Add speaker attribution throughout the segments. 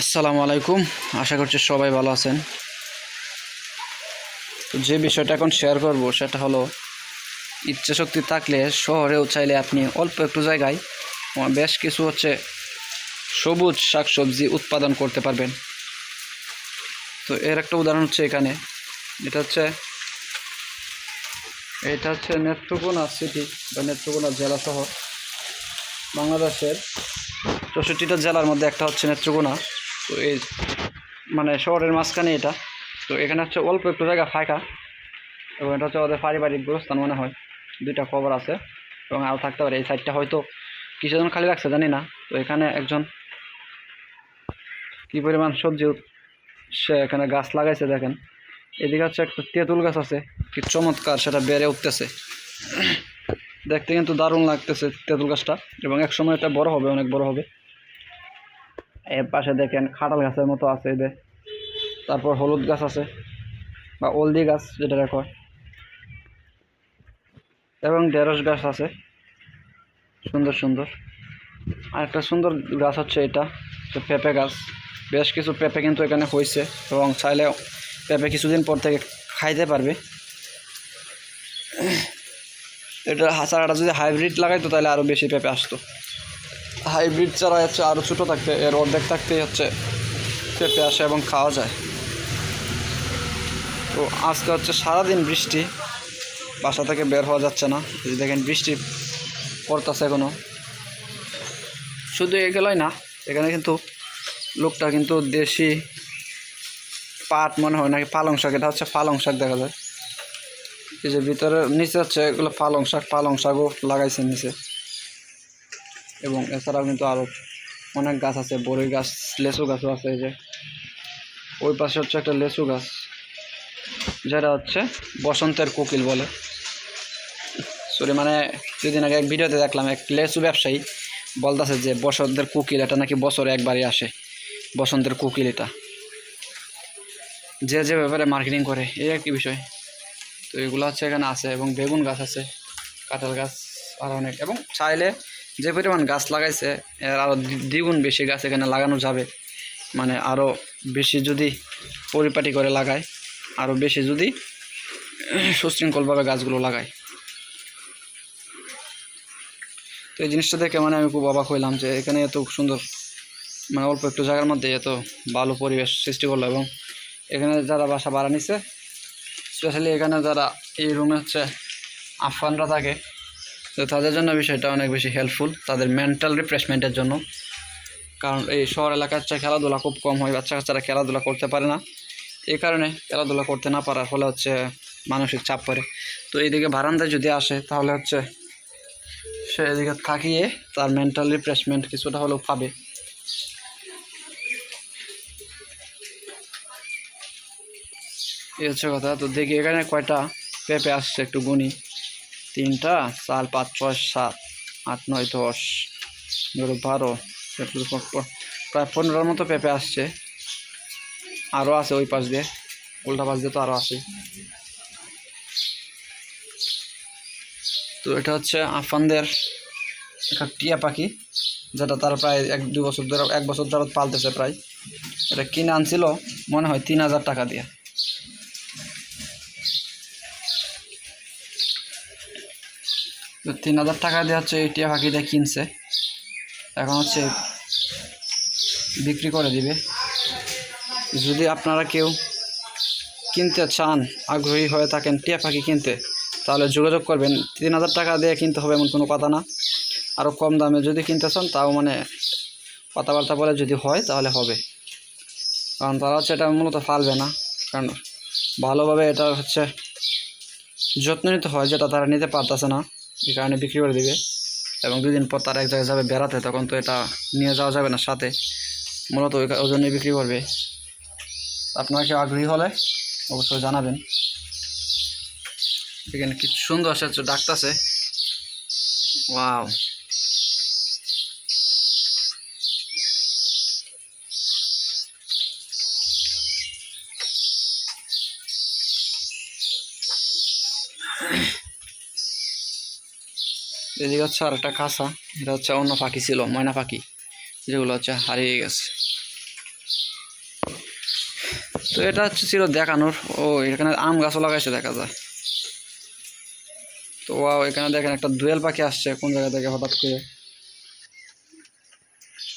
Speaker 1: আসসালামু আলাইকুম। আশা করছি সবাই ভালো আছেন। তো যে বিষয়টা এখন শেয়ার করব, সেটা হলো, ইচ্ছা শক্তি থাকলে শহরেও চাইলে আপনি অল্প একটু জায়গায় বেশ কিছু হচ্ছে সবুজ শাকসবজি উৎপাদন করতে পারবেন। তো এর একটা উদাহরণ হচ্ছে এখানে। এটা হচ্ছে এটা হচ্ছে নেত্রকোনা সিটি বা নেত্রকোনা জেলা শহর বাংলাদেশের চৌষট্টিটা জেলার মধ্যে একটা হচ্ছে নেত্রকোনা। তো এই মানে শহরের মাঝখানে এটা। তো এখানে হচ্ছে অল্প একটু জায়গা ফাঁকা এবং এটা হচ্ছে ওদের পারিবারিক গোরস্থান মনে হয়। দুইটা খবর আছে এবং আরও থাকতে পারে। এই সাইডটা হয়তো কিছুজন খালি রাখছে, জানি না। তো এখানে একজন কি পরিমাণ সবজি সে এখানে গাছ লাগাইছে, দেখেন। এদিকে হচ্ছে একটা তেঁতুল গাছ আছে। কি চমৎকার সেটা বেড়ে উঠতেছে। দেখতে কিন্তু দারুণ লাগতেছে তেঁতুল গাছটা এবং এক সময় এটা বড় হবে, অনেক বড় হবে। এর পাশে দেখেন খাটাল গাছের মতো আছে এদের তারপর হলুদ গাছ আছে, বা অলদি গাছ যেটা কয়। এবং ঢেঁড়স গাছ আছে, সুন্দর সুন্দর। আর একটা সুন্দর গাছ হচ্ছে এটা পেঁপে গাছ। বেশ কিছু পেঁপে কিন্তু এখানে হয়েছে, এবং চাইলে পেঁপে কিছুদিন পর থেকে খাইতে পারবে। এটা চারাটা যদি হাইব্রিড লাগাইতো তাহলে আরও বেশি পেঁপে আসতো। হাইব্রিড চারা হচ্ছে আরও ছোটো থাকতে, এর অর্ধেক থাকতেই হচ্ছে পেঁপে আসে এবং খাওয়া যায়। তো আজকে হচ্ছে সারাদিন বৃষ্টি, বাসা থেকে বের হওয়া যাচ্ছে না। যদি দেখেন বৃষ্টি পড়তেছে এখনও শুধু এগুলোই না, এখানে কিন্তু লোকটা কিন্তু দেশি পাট মনে হয় নাকি পালং শাক, এটা হচ্ছে পালং শাক দেখা যায়। এই যে ভিতরে, নিচে হচ্ছে এগুলো পালং শাক, পালং শাকও লাগাইছে নিচে। এবং এছাড়াও কিন্তু আরও অনেক গাছ আছে, বড়ই গাছ, লেচু গাছও আছে এই যে। ওই পাশে হচ্ছে একটা লেচু গাছ, যেটা হচ্ছে বসন্তের কোকিল বলে। সরি মানে দুদিন আগে এক ভিডিওতে দেখলাম, এক লেচু ব্যবসায়ী বলতেছে যে বসন্তের কোকিল, এটা নাকি বছরে একবারই আসে, বসন্তের কোকিল এটা। যে যে ব্যাপারে মার্কেটিং করে, এই একই বিষয়। তো এগুলো হচ্ছে এখানে আছে এবং বেগুন গাছ আছে, কাঁঠাল গাছ, আর অনেক। এবং চাইলে যে পরিমাণ গাছ লাগাইছে, এর আরও দ্বিগুণ বেশি গাছ এখানে লাগানো যাবে। মানে আরও বেশি যদি পরিপাটি করে লাগায় আরও বেশি যদি সুশৃঙ্খলভাবে গাছগুলো লাগায়। তো এই জিনিসটা দেখে মানে আমি খুব অবাক হইলাম যে এখানে এত সুন্দর মানে অল্প একটু জায়গার মধ্যে এত ভালো পরিবেশ সৃষ্টি করল এবং এখানে যারা বাসা ভাড়া নিচ্ছে স্পেশালি এখানে যারা এই রুমে হচ্ছে আফগানরা থাকে তো তাদের জন্য বিষয়টা অনেক বেশি হেল্পফুল তাদের মেন্টাল রিফ্রেশমেন্টের জন্য। কারণ এই শহর এলাকার চেয়ে খেলাধুলা খুব কম হয় বাচ্চা কাচ্চারা খেলাধুলা করতে পারে না। এই কারণে খেলাধুলা করতে না পারার ফলে হচ্ছে মানসিক চাপ পড়ে। তো এইদিকে বারান্দায় যদি আসে, তাহলে হচ্ছে সে এদিকে থাকিয়ে তার মেন্টাল রিফ্রেশমেন্ট কিছুটা হলেও পাবে। এই হচ্ছে কথা। তো দেখি এখানে কয়টা পেঁপে আসছে একটু গুনি। তিনটা চার পাঁচ, ছয়, সাত, আট, নয়, দশ, এগারো, বারো প্রায় পনেরোর মতো পেঁপে আসছে। আরও আছে ওই পাশ দিয়ে, উল্টা পাশ দিয়ে তো আরও আছে। তো এটা হচ্ছে আফানদের একটা টিয়া পাখি, যেটা তারা প্রায় এক দু বছর ধরে, এক বছর ধরে পালতেছে প্রায়। এটা কিনে আনছিল, মনে হয় তিন হাজার টাকা দিয়ে। তিন হাজার টাকা দিয়ে হচ্ছে এই টিয়া পাখিটা কিনছে। এখন হচ্ছে বিক্রি করে দিবে। যদি আপনারা কেউ কিনতে চান, আগ্রহী হয়ে থাকেন টিয়া পাখি কিনতে, তাহলে যোগাযোগ করবেন। তিন হাজার টাকা দিয়ে কিনতে হবে এমন কোনো কথা না। আরও কম দামে যদি কিনতে চান, তাও মানে কথাবার্তা বলে যদি হয়, তাহলে হবে। কারণ তারা হচ্ছে এটা মূলত ফালবে না। কারণ ভালোভাবে এটা হচ্ছে যত্ন নিতে হয়, যেটা তারা নিতে পারতেছে না। এই কারণে বিক্রি করে দিবে। এবং দুদিন পর তারা এক জায়গায় যাবে বেড়াতে, তখন তো এটা নিয়ে যাওয়া যাবে না সাথে। মূলত ওই জন্যই বিক্রি করবে। আপনারা কেউ আগ্রহী হলে অবশ্যই জানাবেন। এখানে কি সুন্দর আছে ডাকতেছে। ওয়াও। এদিকে হচ্ছে আর একটা কাঁচা, এটা হচ্ছে অন্য পাখি ছিল, ময়না পাখি, যেগুলো হচ্ছে হারিয়ে গেছে। তো এটা হচ্ছে ছিল দেখানোর, ও এখানে আম গাছও লাগাইছে দেখা যায়। তো ওয়াও, এখানে দেখেন একটা দোয়েল পাখি আসছে, কোন জায়গা থেকে হঠাৎ করে?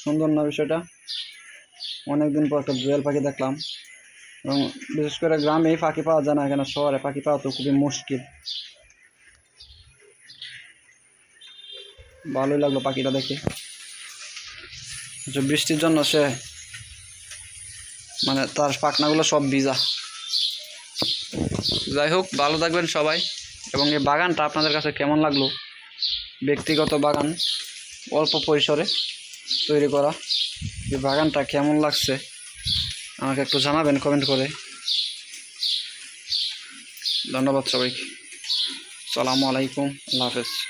Speaker 1: সুন্দর না বিষয়টা? অনেকদিন পর একটা দোয়েল পাখি দেখলাম। এবং বিশেষ করে গ্রামেই পাখি পাওয়া যায় না, এখানে শহরে পাখি পাওয়া তো খুবই মুশকিল। ভালোই লাগল পাখিটা দেখে। যে বৃষ্টির জন্য সে মানে তার পাখনাগুলো সব ভিজা। যাই হোক, ভালো থাকবেন সবাই। এবং এই বাগানটা আপনাদের কাছে কেমন লাগল? ব্যক্তিগত বাগান, অল্প পরিসরে তৈরি করা। এই বাগানটা কেমন লাগছে? আমাকে একটু জানাবেন কমেন্ট করে। ধন্যবাদ সবাইকে। সালামু আলাইকুম, আল্লাহ হাফেজ।